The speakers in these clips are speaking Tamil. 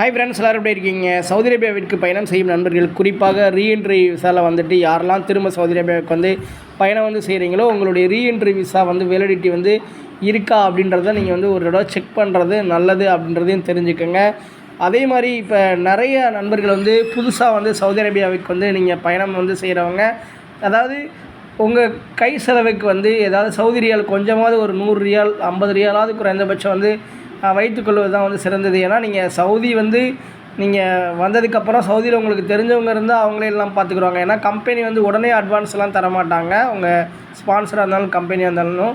ஹாய் ஃப்ரெண்ட்ஸ் எல்லோரும் எப்படி இருக்கீங்க? சவுதி அரேபியாவிற்கு பயணம் செய்யும் நண்பர்கள் குறிப்பாக ரீஎன்ட்ரி விசாவில் வந்துட்டு யாரெல்லாம் திரும்ப சவுதி அரேபியாவுக்கு வந்து பயணம் வந்து செய்கிறீங்களோ உங்களுடைய ரீஎன்ட்ரி விசா வந்து வேலிடிட்டி வந்து இருக்கா அப்படின்றத நீங்கள் வந்து ஒரு தடவை செக் பண்ணுறது நல்லது அப்படின்றதையும் தெரிஞ்சுக்கோங்க. அதே மாதிரி இப்போ நிறைய நண்பர்கள் வந்து புதுசாக வந்து சவுதி அரேபியாவுக்கு வந்து நீங்கள் பயணம் வந்து செய்கிறவங்க அதாவது உங்கள் கை செலவுக்கு வந்து ஏதாவது சவுதி ரியால் கொஞ்சமாவது ஒரு நூறு ரியால் ஐம்பது ரியாலாவது குறைந்தபட்சம் வந்து வைத்துக்கொள்வது தான் வந்து சிறந்தது. ஏன்னா நீங்கள் சவுதி வந்து நீங்கள் வந்ததுக்கப்புறம் சவுதியில் உங்களுக்கு தெரிஞ்சவங்க இருந்தால் அவங்களே எல்லாம் பார்த்துக்குருவாங்க ஏன்னா கம்பெனி வந்து உடனே அட்வான்ஸ்லாம் தரமாட்டாங்க. உங்கள் ஸ்பான்சராக இருந்தாலும் கம்பெனியாக இருந்தாலும்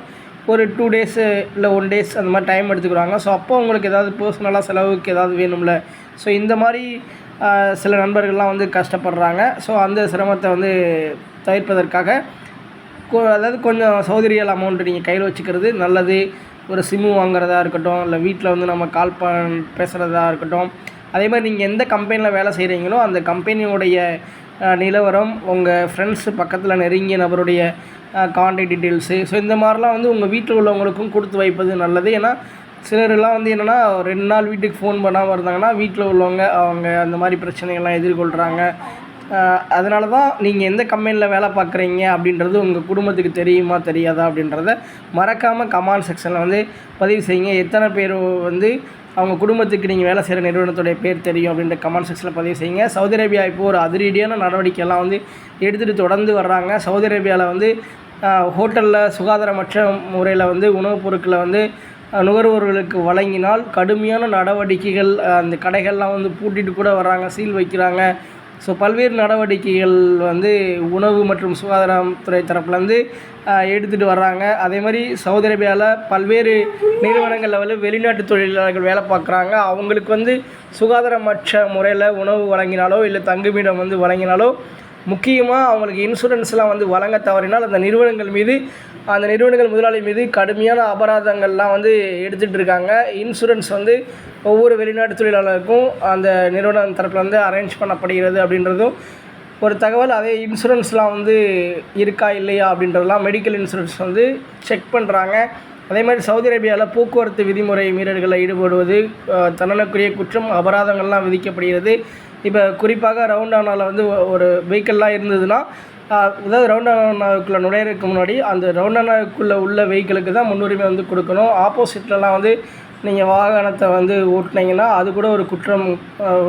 ஒரு டூ டேஸு இல்லை ஒன் டேஸ் அந்த மாதிரி டைம் எடுத்துக்கிறாங்க ஸோ அப்போ உங்களுக்கு ஏதாவது பர்சனலாக செலவுக்கு ஏதாவது வேணும்ல. ஸோ இந்த மாதிரி சில நண்பர்கள்லாம் வந்து கஷ்டப்படுறாங்க. ஸோ அந்த சிரமத்தை வந்து தவிர்ப்பதற்காக அதாவது கொஞ்சம் சௌதரியல் அமௌண்ட்டு நீங்கள் கையில் வச்சுக்கிறது நல்லது. ஒரு சிம்மு வாங்குறதா இருக்கட்டும் இல்லை வீட்டில் வந்து நம்ம கால் பண் பேசுகிறதா இருக்கட்டும் அதே மாதிரி நீங்கள் எந்த கம்பெனியில் வேலை செய்கிறீங்களோ அந்த கம்பெனியோடைய நிலவரம் உங்கள் ஃப்ரெண்ட்ஸு பக்கத்தில் நெருங்கிய நபருடைய கான்டாக்ட் டீட்டெயில்ஸு ஸோ இந்த மாதிரிலாம் வந்து உங்கள் வீட்டில் உள்ளவங்களுக்கும் கொடுத்து வைப்பது நல்லது. ஏன்னா சிலர்லாம் வந்து என்னென்னா ரெண்டு நாள் வீட்டுக்கு ஃபோன் பண்ணாமல் இருந்தாங்கன்னா வீட்டில் உள்ளவங்க அவங்க அந்த மாதிரி பிரச்சனைகள்லாம் எதிர்கொள்கிறாங்க அதனால தான் நீங்கள் எந்த கம்பெனியில் வேலை பார்க்குறீங்க அப்படின்றது உங்கள் குடும்பத்துக்கு தெரியுமா தெரியாதா அப்படின்றத மறக்காமல் கமெண்ட் செக்ஷனில் வந்து பதிவு செய்யுங்க. எத்தனை பேர் வந்து அவங்க குடும்பத்துக்கு நீங்கள் வேலை செய்கிற நிறுவனத்துடைய பேர் தெரியும் அப்படின்ற கமெண்ட் செக்ஷனில் பதிவு செய்யுங்க. சவுதி அரேபியா இப்போ ஒரு அதிரடியான நடவடிக்கையெல்லாம் வந்து எடுத்துகிட்டு தொடர்ந்து வர்றாங்க. சவுதி அரேபியாவில் வந்து ஹோட்டலில் சுகாதாரமற்ற முறையில் வந்து உணவுப் பொருட்களை வந்து நுகர்வோர்களுக்கு வழங்கினால் கடுமையான நடவடிக்கைகள் அந்த கடைகள்லாம் வந்து பூட்டிட்டு கூட வர்றாங்க சீல் வைக்கிறாங்க. ஸோ பல்வேறு நடவடிக்கைகள் வந்து உணவு மற்றும் சுகாதாரத்துறை தரப்புலேருந்து எடுத்துகிட்டு வர்றாங்க. அதே மாதிரி சவுதி அரேபியாவில் பல்வேறு நிறுவனங்கள் லெவலில் வெளிநாட்டு தொழிலாளர்கள் வேலை பார்க்குறாங்க. அவங்களுக்கு வந்து சுகாதாரமற்ற முறையில் உணவு வழங்கினாலோ இல்லை தங்குமிடம் வந்து வழங்கினாலோ முக்கியமாக அவங்களுக்கு இன்சூரன்ஸ்லாம் வந்து வழங்க தவறினால் அந்த நிறுவனங்கள் மீது அந்த நிறுவனங்கள் முதலாளி மீது கடுமையான அபராதங்கள்லாம் வந்து எடுத்துகிட்டு இருக்காங்க. இன்சூரன்ஸ் வந்து ஒவ்வொரு வெளிநாட்டு தொழிலாளருக்கும் அந்த நிறுவனம் தரப்பில் வந்து அரேஞ்ச் பண்ணப்படுகிறது அப்படின்றதும் ஒரு தகவல். அதே இன்சூரன்ஸ்லாம் வந்து இருக்கா இல்லையா அப்படின்றதெல்லாம் மெடிக்கல் இன்சூரன்ஸ் வந்து செக் பண்ணுறாங்க அதே மாதிரி சவுதி அரேபியாவில் போக்குவரத்து விதிமுறை மீறல்களில் ஈடுபடுவது தண்டனைக்குரிய குற்றம் அபராதங்கள்லாம் விதிக்கப்படுகிறது. இப்போ குறிப்பாக ரவுண்டானாவில் வந்து ஒரு வெஹிக்கிள்லாம் இருந்ததுன்னா அதாவது ரவுண்டானாவுக்குள்ளே நுழையிறதுக்கு முன்னாடி அந்த ரவுண்டானாவுக்குள்ளே உள்ள வெஹிக்கிளுக்கு தான் முன்னுரிமை வந்து கொடுக்கணும். ஆப்போசிட்லலாம் வந்து நீங்கள் வாகனத்தை வந்து ஓட்டினீங்கன்னா அது கூட ஒரு குற்றம்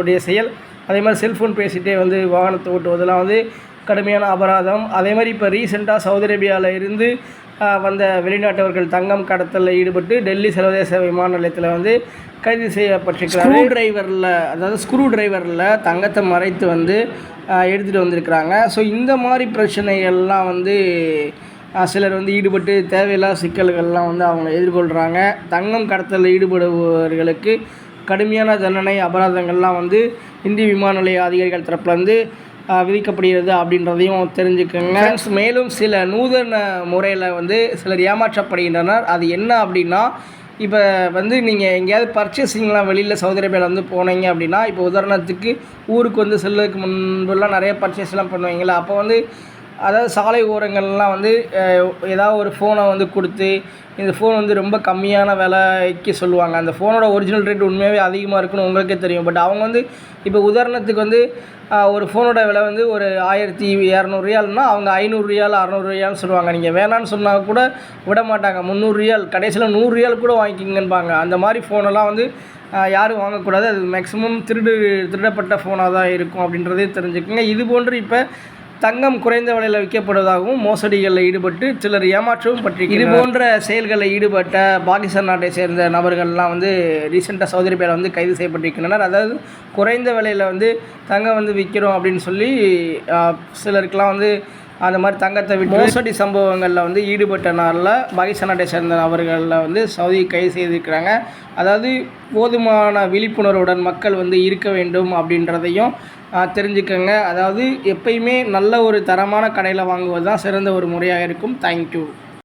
உடைய செயல். அதே மாதிரி செல்ஃபோன் பேசிகிட்டே வந்து வாகனத்தை ஓட்டுவதெல்லாம் வந்து கடுமையான அபராதம். அதே மாதிரி இப்போ ரீசெண்டாக சவுதி அரேபியாவில் இருந்து வந்த வெளிநாட்டவர்கள் தங்கம் கடத்தலில் ஈடுபட்டு டெல்லி சர்வதேச விமான நிலையத்தில் வந்து கைது செய்யப்பட்டிருக்கிறாங்க ஸ்க்ரூ டிரைவரில் அதாவது ஸ்க்ரூ டிரைவரில் தங்கத்தை மறைத்து வந்து எடுத்துகிட்டு வந்திருக்கிறாங்க. ஸோ இந்த மாதிரி பிரச்சனைகள்லாம் வந்து சிலர் வந்து ஈடுபட்டு தேவையில்லாத சிக்கல்கள்லாம் வந்து அவங்க எதிர்கொள்கிறாங்க தங்கம் கடத்தலில் ஈடுபடுபவர்களுக்கு கடுமையான தண்டனை அபராதங்கள்லாம் வந்து இந்திய விமான நிலைய அதிகாரிகள் தரப்புல வந்து ஆஹ், விதிக்கப்படுகிறது அப்படின்றதையும் தெரிஞ்சுக்கோங்க. மேலும் சில நூதன முறையில் வந்து சிலர் ஏமாற்றப்படுகின்றனர். அது என்ன அப்படின்னா இப்போ வந்து நீங்கள் எங்கேயாவது பர்ச்சேசிங்லாம் வெளியில் சவுதி அரேபியாவில் வந்து போனீங்க அப்படின்னா இப்போ உதாரணத்துக்கு ஊருக்கு வந்து செல்லதுக்கு முன்பெல்லாம் நிறைய பர்ச்சேஸ்லாம் பண்ணுவீங்களா அப்போ வந்து அதாவது சாலை ஓரங்கள்லாம் வந்து ஏதாவது ஒரு ஃபோனை வந்து கொடுத்து இந்த ஃபோன் வந்து ரொம்ப கம்மியான விலைக்கு சொல்லுவாங்க. அந்த ஃபோனோட ஒரிஜினல் ரேட் உண்மையாகவே அதிகமாக இருக்குன்னு உங்களுக்கே தெரியும். பட் அவங்க வந்து இப்போ உதாரணத்துக்கு வந்து ஒரு ஃபோனோட விலை வந்து ஒரு ஆயிரத்தி இரநூறு ரியால்னா அவங்க ஐநூறு ரியால் அறநூறு ரியால்னு சொல்லுவாங்க. நீங்கள் வேணான்னு சொன்னால் கூட விட மாட்டாங்க. முந்நூறு ரியால் கடைசியில் நூறு ரியால் கூட வாங்கிக்கிங்கன்பாங்க. அந்த மாதிரி ஃபோனெல்லாம் வந்து யாரும் வாங்கக்கூடாது. அது மேக்ஸிமம் திருடு திருடப்பட்ட ஃபோனாக தான் இருக்கும் அப்படின்றதே தெரிஞ்சுக்கோங்க. இது போன்று இப்போ தங்கம் குறைந்த விலையில் விற்கப்படுவதாகவும் மோசடிகளில் ஈடுபட்டு சிலர் ஏமாற்றவும் பற்றி இது போன்ற செயல்களில் ஈடுபட்ட பாகிஸ்தான் நாட்டை சேர்ந்த நபர்கள்லாம் வந்து ரீசெண்டாக சவுதி அரேபியாவில் வந்து கைது செய்யப்பட்டிருக்கின்றனர். அதாவது குறைந்த விலையில் வந்து தங்கம் வந்து விற்கிறோம் அப்படின்னு சொல்லி சிலருக்கெலாம் சிலருக்கெல்லாம் வந்து அந்த மாதிரி தங்கத்தை விட்டு மோசடி சம்பவங்களில் வந்து ஈடுபட்ட நாளில் பாகிஸ்தான் நாட்டை சேர்ந்த நபர்களில் வந்து சவுதி கைது செய்திருக்கிறாங்க. அதாவது போதுமான விழிப்புணர்வுடன் மக்கள் வந்து இருக்க வேண்டும் அப்படின்றதையும் தெரிஞ்சுக்கங்க. அதாவது எப்பயுமே நல்ல ஒரு தரமான கடையில் வாங்குவது தான் சிறந்த ஒரு முறையாக இருக்கும். தேங்க்யூ